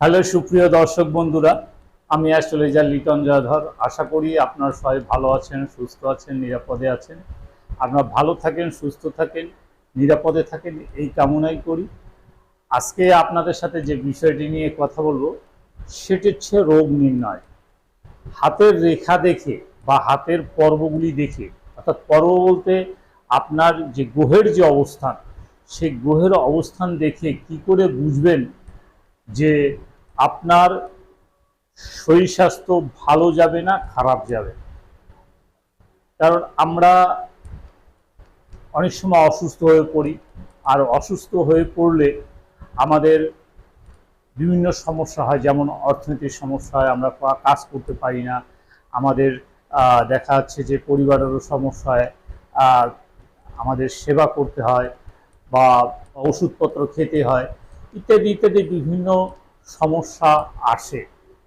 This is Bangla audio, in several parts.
হ্যালো, সুপ্রিয় দর্শক বন্ধুরা, আমি অ্যাস্ট্রোলজার লিটন জয়ধর আশা করি আপনার সবাই ভালো আছেন, সুস্থ আছেন, নিরাপদে আছেন। আপনারা ভালো থাকেন, সুস্থ থাকেন, নিরাপদে থাকেন, এই কামনাই করি। আজকে আপনাদের সাথে যে বিষয়টি নিয়ে কথা বলব, সেটি হচ্ছে রোগ নির্ণয়। হাতের রেখা দেখে বা হাতের পর্বগুলি দেখে, অর্থাৎ পর্ব বলতে আপনার যে গ্রহের যে অবস্থান, সেই গ্রহের অবস্থান দেখে কি করে বুঝবেন যে আপনার শরীর স্বাস্থ্য ভালো যাবে না খারাপ যাবে। কারণ আমরা অনেক সময় অসুস্থ হয়ে পড়ি। আর অসুস্থ হয়ে পড়লে আমাদের বিভিন্ন সমস্যা হয় যেমন অর্থনৈতিক সমস্যা হয় আমরা কাজ করতে পারি না। আমাদের দেখা যাচ্ছে যে পরিবারেরও সমস্যা হয়। আহ, আমাদের সেবা করতে হয় বা ওষুধপত্র খেতে হয় ইত্যাদি ইত্যাদি বিভিন্ন সমস্যা আসে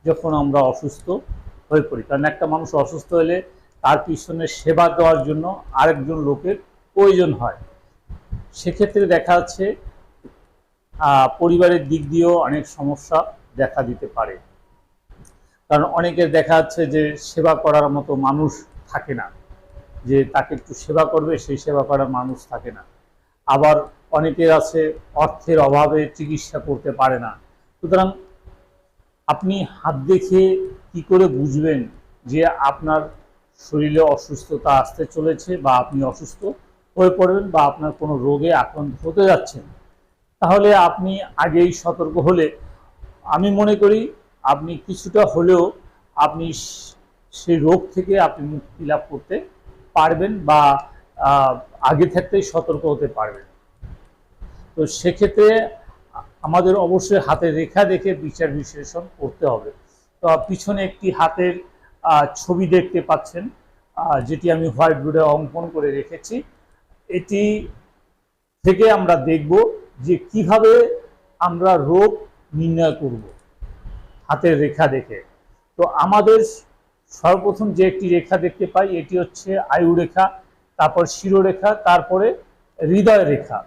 যখন আমরা অসুস্থ হয়ে পড়ি। কারণ একটা মানুষ অসুস্থ হলে তার পিছনে সেবা দেওয়ার জন্য আরেকজন লোকের প্রয়োজন হয়। সেক্ষেত্রে দেখা যাচ্ছে পরিবারের দিক দিয়েও অনেক সমস্যা দেখা দিতে পারে। কারণ অনেকের দেখা যাচ্ছে যে সেবা করার মতো মানুষ থাকে না। যে তাকে একটু সেবা করবে, সেই সেবা করার মানুষ থাকে না। আবার অনেকের আছে অর্থের অভাবে চিকিৎসা করতে পারে না। সুতরাং আপনি হাত দেখে কি করে বুঝবেন যে আপনার শরীরে অসুস্থতা আসতে চলেছে বা আপনি অসুস্থ হয়ে পড়বেন বা আপনার কোনো রোগে আক্রান্ত হতে যাচ্ছেন? তাহলে আপনি আগেই সতর্ক হলে, আমি মনে করি আপনি কিছুটা হলেও আপনি সেই রোগ থেকে আপনি মুক্তি লাভ করতে পারবেন বা আগে থাকতেই সতর্ক হতে পারবেন। তো সেক্ষেত্রে আমাদের অবশ্যই হাতের রেখা দেখে বিচার বিশ্লেষণ করতে হবে। তো পিছনে একটি হাতের ছবি দেখতে পাচ্ছেন যেটি আমি হোয়াইট বোর্ডে অঙ্কন করে রেখেছি। এটি থেকে আমরা দেখব যে কীভাবে আমরা রোগ নির্ণয় করব হাতের রেখা দেখে। তো আমাদের সর্বপ্রথম যে একটি রেখা দেখতে পাই, এটি হচ্ছে আয়ু রেখা তারপর শিরোরেখা, তারপরে হৃদয় রেখা।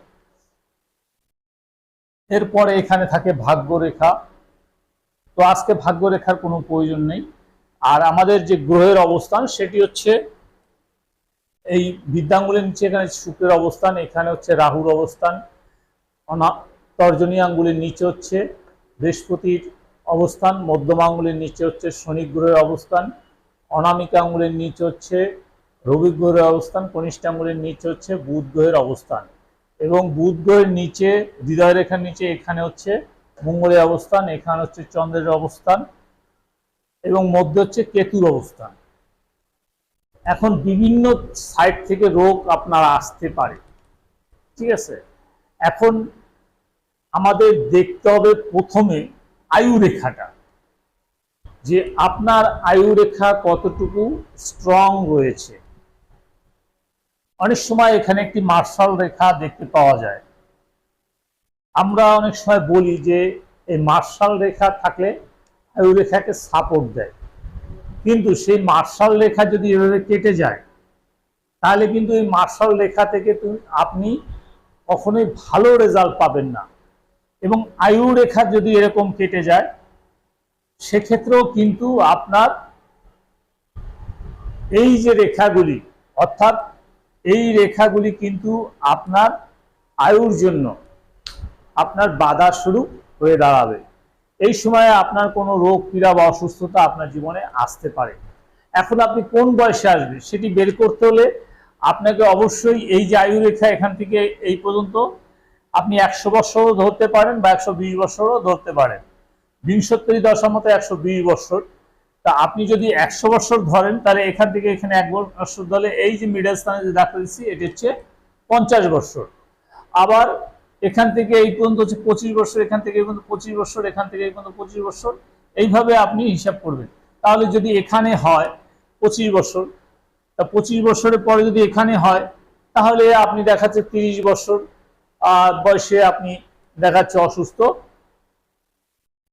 এরপরে এখানে থাকে ভাগ্য রেখা তো আজকে ভাগ্য রেখার কোনো প্রয়োজন নেই। আর আমাদের যে গ্রহের অবস্থান, সেটি হচ্ছে এই বিদ্যাঙ্গুলের নিচে, এখানে শুক্রের অবস্থান, এখানে হচ্ছে রাহুর অবস্থান। তর্জনী আঙ্গুলের নিচে হচ্ছে বৃহস্পতির অবস্থান, মধ্যম আঙ্গুলের নিচে হচ্ছে শনি গ্রহের অবস্থান। অনামিকা আঙ্গুলের নিচে হচ্ছে রবি গ্রহের অবস্থান, কনিষ্ঠ আঙ্গুলের নিচে হচ্ছে বুধ গ্রহের অবস্থান। এবং বুধ গ্রহের নিচে হৃদয় রেখার নিচে এখানে হচ্ছে মঙ্গলের অবস্থান, এখানে হচ্ছে চন্দ্রের অবস্থান এবং মধ্যে হচ্ছে কেতুর অবস্থান। এখন বিভিন্ন সাইড থেকে রোগ আপনার আসতে পারে। ঠিক আছে? এখন আমাদের দেখতে হবে প্রথমে আয়ু রেখাটা যে আপনার আয়ু রেখা কতটুকু স্ট্রং রয়েছে। অনেক সময় এখানে একটি মার্শাল রেখা দেখতে পাওয়া যায়। আমরা অনেক সময় বলি যে, এই মার্শাল রেখা থাকলে আয়ু রেখাকে সাপোর্ট দেয়। কিন্তু সেই মার্শাল রেখা যদি এভাবে কেটে যায়, তাহলে কিন্তু এই মার্শাল রেখা থেকে তুমি আপনি কখনোই ভালো রেজাল্ট পাবেন না। এবং আয়ু রেখা যদি এরকম কেটে যায়, সেক্ষেত্রেও কিন্তু আপনার এই যে রেখাগুলি, অর্থাৎ এই রেখাগুলি কিন্তু আপনার আয়ুর জন্য আপনার বাধা শুরু হয়ে দাঁড়াবে। এই সময়ে আপনার কোনো রোগ, পীড়া বা অসুস্থতা আপনার জীবনে আসতে পারে। এখন আপনি কোন বয়সে আসবে সেটি বের করতে হলে আপনাকে অবশ্যই এই যে আয়ু রেখা এখান থেকে এই পর্যন্ত আপনি একশো বছরও ধরতে পারেন বা একশো বিশ বছরও ধরতে পারেন। বিংশোত্তরী দশার মতো একশো বছর তা আপনি যদি একশো বছর ধরেন, তাহলে এখান থেকে এখানে এক বছর ধরে এই যে মিডল স্থানে যে দেখা দিচ্ছি, এটি হচ্ছে পঞ্চাশ বছর। আবার এখান থেকে এই পর্যন্ত হচ্ছে পঁচিশ বছর, এখান থেকে এই পর্যন্ত পঁচিশ বছর, এখান থেকে এই পর্যন্ত পঁচিশ বছর, এইভাবে আপনি হিসাব করবেন। তাহলে যদি এখানে হয় পঁচিশ বছর, তা পঁচিশ বছরের পরে যদি এখানে হয়, তাহলে আপনি দেখাচ্ছে তিরিশ বছর বয়সে আপনি দেখাচ্ছে অসুস্থ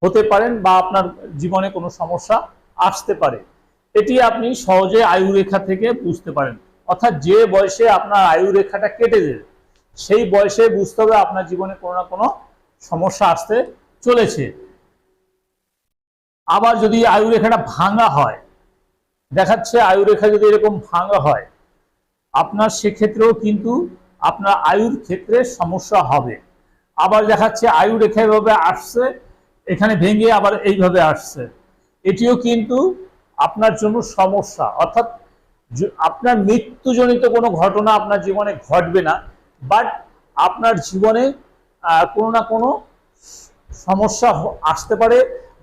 হতে পারেন বা আপনার জীবনে কোনো সমস্যা আসতে পারে। এটি আপনি সহজে আয়ু রেখা থেকে বুঝতে পারেন। অর্থাৎ যে বয়সে আপনার আয়ু রেখাটা কেটে যাবে সেই বয়সে বুঝতে হবে আপনার জীবনে কোনো না কোনো সমস্যা আসতে চলেছে। আবার যদি আয়ুরেখাটা ভাঙা হয়, দেখাচ্ছে আয়ুরেখা যদি এরকম ভাঙা হয়, আপনার সেক্ষেত্রেও কিন্তু আপনার আয়ুর ক্ষেত্রে সমস্যা হবে। আবার দেখাচ্ছে আয়ু রেখা এভাবে আসছে, এখানে ভেঙে আবার এইভাবে আসছে। এটিও কিন্তু আপনার জন্য সমস্যা। অর্থাৎ আপনার মৃত্যুজনিত কোনো ঘটনা আপনার জীবনে ঘটবে না বাট আপনার জীবনে কোনো না কোনো সমস্যা আসতে পারে,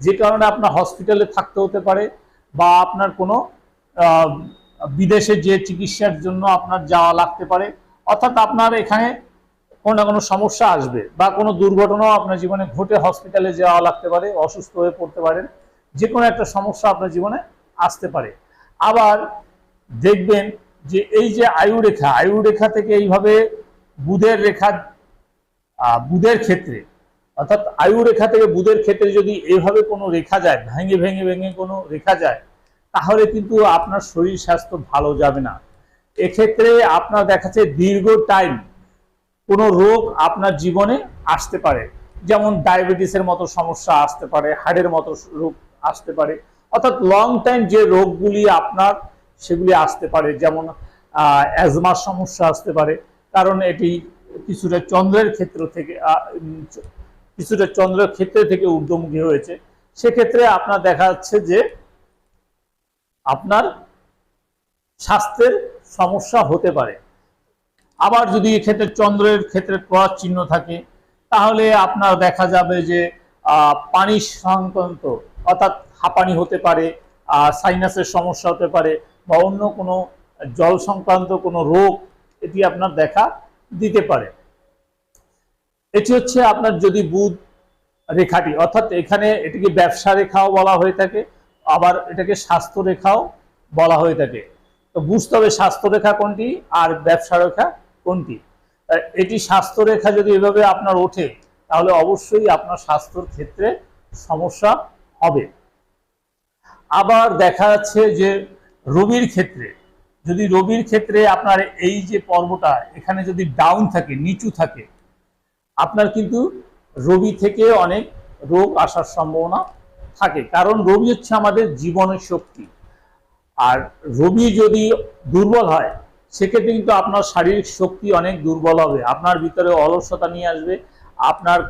যে কারণে আপনার হসপিটালে থাকতে হতে পারে, বা আপনার কোনো বিদেশে যে চিকিৎসার জন্য আপনার যাওয়া লাগতে পারে। অর্থাৎ আপনার এখানে কোনো না কোনো সমস্যা আসবে, বা কোনো দুর্ঘটনাও আপনার জীবনে ঘটে হসপিটালে যাওয়া লাগতে পারে, অসুস্থ হয়ে পড়তে পারেন। যে কোনো একটা সমস্যা আপনার জীবনে আসতে পারে। আবার দেখবেন যে এই যে আয়ু রেখা আয়ু রেখা থেকে এইভাবে বুধের রেখা বুধের ক্ষেত্রে, অর্থাৎ আয়ু রেখা থেকে বুধের ক্ষেত্রে যদি এইভাবে কোনো রেখা যায়, ভেঙে ভেঙে ভেঙে কোনো রেখা যায়, তাহলে কিন্তু আপনার শরীর স্বাস্থ্য ভালো যাবে না। এক্ষেত্রে আপনার দেখাচ্ছে দীর্ঘ টাইম কোনো রোগ আপনার জীবনে আসতে পারে। যেমন ডায়াবেটিসের মতো সমস্যা আসতে পারে, হাড়ের মতো রোগ আসতে পারে। অর্থাৎ লং টাইম যে রোগগুলি আপনার, সেগুলি আসতে পারে। যেমন অ্যাজমার সমস্যা আসতে পারে। কারণ এটি কিছুটা চন্দ্রের ক্ষেত্র থেকে কিছুটা চন্দ্রের ক্ষেত্রে থেকে ঊর্ধ্বমুখী হয়েছে। সেক্ষেত্রে আপনার দেখা যাচ্ছে যে, আপনার স্বাস্থ্যের সমস্যা হতে পারে। আবার যদি এক্ষেত্রে চন্দ্রের ক্ষেত্রে ক্রস চিহ্ন থাকে, তাহলে আপনার দেখা যাবে যে পানি সংক্রান্ত অর্থাৎ হাঁপানি হতে পারে সাইনাসের সমস্যা হতে পারে বা অন্য কোনো জল সংক্রান্ত কোনো রোগ, এটি আপনার দেখা দিতে পারে। এটি হচ্ছে আপনার যদি বুধ রেখাটি, অর্থাৎ এখানে এটিকে ব্যবসা রেখাও বলা হয়ে থাকে, আবার এটাকে স্বাস্থ্য রেখাও বলা হয়ে থাকে। তো বুঝতে হবে স্বাস্থ্য রেখা কোনটি আর ব্যবসা রেখা কোনটি। এটি স্বাস্থ্য রেখা যদি এভাবে আপনার ওঠে, তাহলে অবশ্যই আপনার স্বাস্থ্যর ক্ষেত্রে সমস্যা হবে। আবার দেখা যাচ্ছে যে রবির ক্ষেত্রে, যদি রবির ক্ষেত্রে আপনার এই যে পর্বটা এখানে যদি ডাউন থাকে, নিচু থাকে, আপনার কিন্তু রবি থেকে অনেক রোগ আসার সম্ভাবনা থাকে। কারণ রবি হচ্ছে আমাদের জীবনের শক্তি। আর রবি যদি দুর্বল হয়, সেক্ষেত্রে কিন্তু আপনার শারীরিক শক্তি অনেক দুর্বল হবে। আপনার ভিতরে অলসতা নিয়ে আসবে, আপনার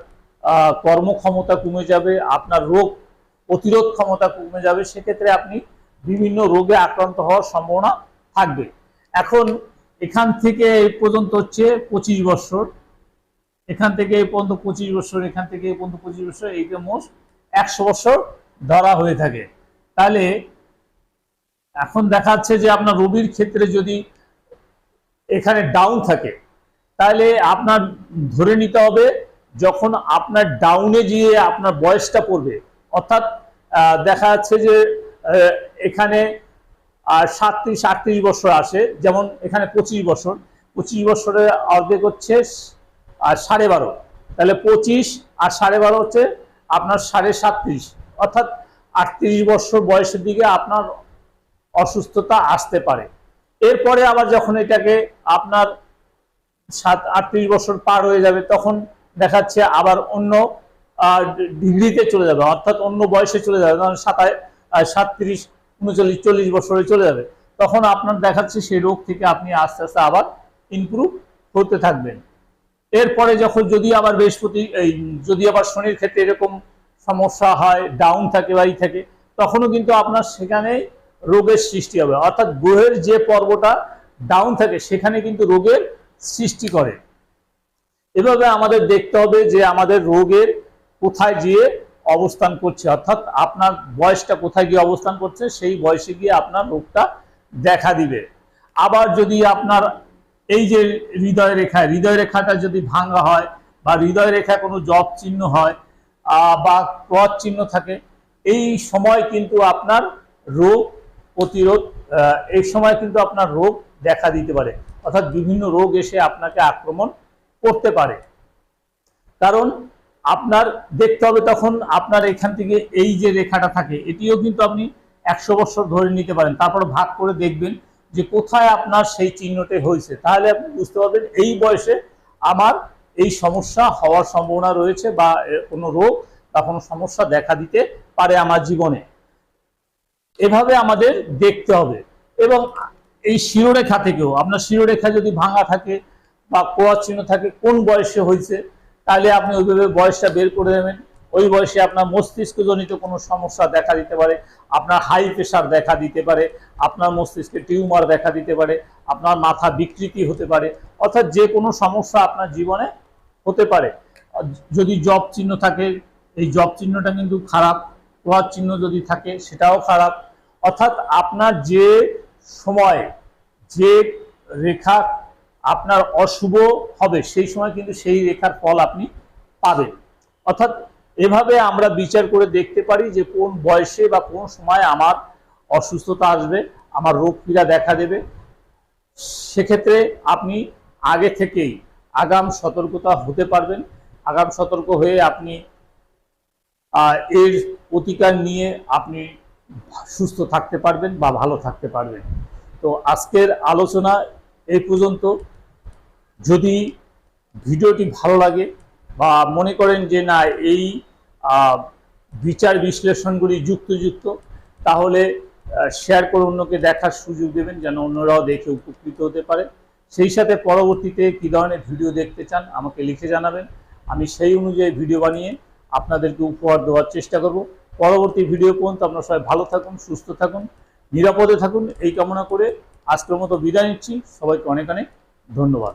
কর্মক্ষমতা কমে যাবে, আপনার রোগ প্রতিরোধ ক্ষমতা কমে যাবে, সেক্ষেত্রে আপনি বিভিন্ন রোগে আক্রান্ত হওয়ার সম্ভাবনা থাকবে। এখন এখান থেকে এই পর্যন্ত হচ্ছে পঁচিশ বছর। এখান থেকে এই পর্যন্ত পঁচিশ বছর, এখান থেকে এই পর্যন্ত পঁচিশ বছর, এইটা মোট একশো বছর ধরা হয়ে থাকে। তাহলে এখন দেখা যাচ্ছে যে আপনার রবির ক্ষেত্রে যদি এখানে ডাউন থাকে, তাহলে আপনার ধরে নিতে হবে, যখন আপনার ডাউনে গিয়ে আপনার বয়সটা পড়বে অর্থাৎ দেখা যাচ্ছে যে এখানে সাতত্রিশ, আটত্রিশ বছর আসে, যেমন এখানে পঁচিশ বছর। পঁচিশ বছরে অর্ধেক হচ্ছে আর সাড়ে বারো। তাহলে পঁচিশ আর সাড়ে বারো হচ্ছে আপনার সাড়ে সাতত্রিশ। অর্থাৎ আটত্রিশ বছর বয়সের দিকে আপনার অসুস্থতা আসতে পারে। এরপরে আবার যখন এটাকে আপনার সাত, আটত্রিশ বছর পার হয়ে যাবে, তখন দেখাচ্ছে আবার অন্য ডিগ্রিতে চলে যাবে, অর্থাৎ অন্য বয়সে চলে যাবে ধরেন সাতায় সাতত্রিশ, উনচল্লিশ, চল্লিশ বছরে চলে যাবে। তখন আপনার দেখাচ্ছে সেই রোগ থেকে আপনি আস্তে আস্তে আবার ইমপ্রুভ হতে থাকবেন। এরপরে যখন যদি আবার বৃহস্পতি, এই যদি আবার শনির ক্ষেত্রে এরকম সমস্যা হয় ডাউন থাকে বা থাকে, তখনও কিন্তু আপনার সেখানে রোগের সৃষ্টি হবে। অর্থাৎ গ্রহের যে পর্বটা ডাউন থাকে, সেখানে কিন্তু রোগের সৃষ্টি করে। এভাবে আমাদের দেখতে হবে যে আমাদের রোগের কোথায় গিয়ে অবস্থান করছে? অর্থাৎ আপনার বয়সটা কোথায় গিয়ে অবস্থান করছে, সেই বয়সে গিয়ে আপনার রোগটা দেখা দিবে। আবার যদি আপনার এই যে হৃদয় রেখা, হৃদয় রেখাটা যদি ভাঙা হয় বা হৃদয় রেখা কোনো জব চিহ্ন হয় বা ক্রস চিহ্ন থাকে, এই সময় কিন্তু আপনার রোগ প্রতিরোধ এই সময় কিন্তু আপনার রোগ দেখা দিতে পারে। অর্থাৎ বিভিন্ন রোগ এসে আপনাকে আক্রমণ করতে পারে। কারণ আপনার দেখতে হবে তখন আপনার এখান থেকে এই যে রেখাটা থাকে, এটিও কিন্তু আপনি একশো বছর ধরে নিতে পারেন। তারপর ভাগ করে দেখবেন যে কোথায় আপনার সেই চিহ্নটি হয়েছে। তাহলে আপনি বুঝতে পারবেন এই বয়সে আমার এই সমস্যা হওয়ার সম্ভাবনা রয়েছে বা কোনো রোগ বা কোনো সমস্যা দেখা দিতে পারে আমার জীবনে। এভাবে আমাদের দেখতে হবে। এবং এই শিরোরেখা থেকেও, আপনার শিরোরেখা যদি ভাঙা থাকে বা কোয়ার চিহ্ন থাকে, কোন বয়সে হয়েছে তাহলে আপনি ওইভাবে বয়সটা বের করে দেবেন ওই বয়সে আপনার মস্তিষ্কজনিত কোনো সমস্যা দেখা দিতে পারে, আপনার হাই প্রেশার দেখা দিতে পারে, আপনার মস্তিষ্কে টিউমার দেখা দিতে পারে, আপনার মাথা বিকৃতি হতে পারে, অর্থাৎ যে কোনো সমস্যা আপনার জীবনে হতে পারে। যদি জব চিহ্ন থাকে, এই জব চিহ্নটা কিন্তু খারাপ ক্রস চিহ্ন যদি থাকে, সেটাও খারাপ। অর্থাৎ আপনার যে সময়, যে রেখা আপনার অশুভ হবে, সেই সময় কিন্তু সেই রেখার ফল আপনি পাবেন। অর্থাৎ এভাবে আমরা বিচার করে দেখতে পারি যে কোন বয়সে বা কোন সময় আমার অসুস্থতা আসবে, আমার রোগ পীড়া দেখা দেবে। সেক্ষেত্রে আপনি আগে থেকেই আগাম সতর্কতা হতে পারবেন। আগাম সতর্ক হয়ে আপনি এর প্রতিকার নিয়ে আপনি সুস্থ থাকতে পারবেন বা ভালো থাকতে পারবেন। তো আজকের আলোচনা এই পর্যন্ত। যদি ভিডিওটি ভালো লাগে বা মনে করেন যে না, এই বিচার বিশ্লেষণগুলি যুক্তযুক্ত, তাহলে শেয়ার করে অন্যকে দেখার সুযোগ দেবেন যেন অন্যরাও দেখে উপকৃত হতে পারে। সেই সাথে পরবর্তীতে কী ধরনের ভিডিও দেখতে চান আমাকে লিখে জানাবেন। আমি সেই অনুযায়ী ভিডিও বানিয়ে আপনাদেরকে উপহার দেওয়ার চেষ্টা করব। পরবর্তী ভিডিও পর্যন্ত আপনারা সবাই ভালো থাকুন, সুস্থ থাকুন, নিরাপদে থাকুন। এই কামনা করে আজকের মতো বিদায় নিচ্ছি। সবাইকে অনেক অনেক ধন্যবাদ।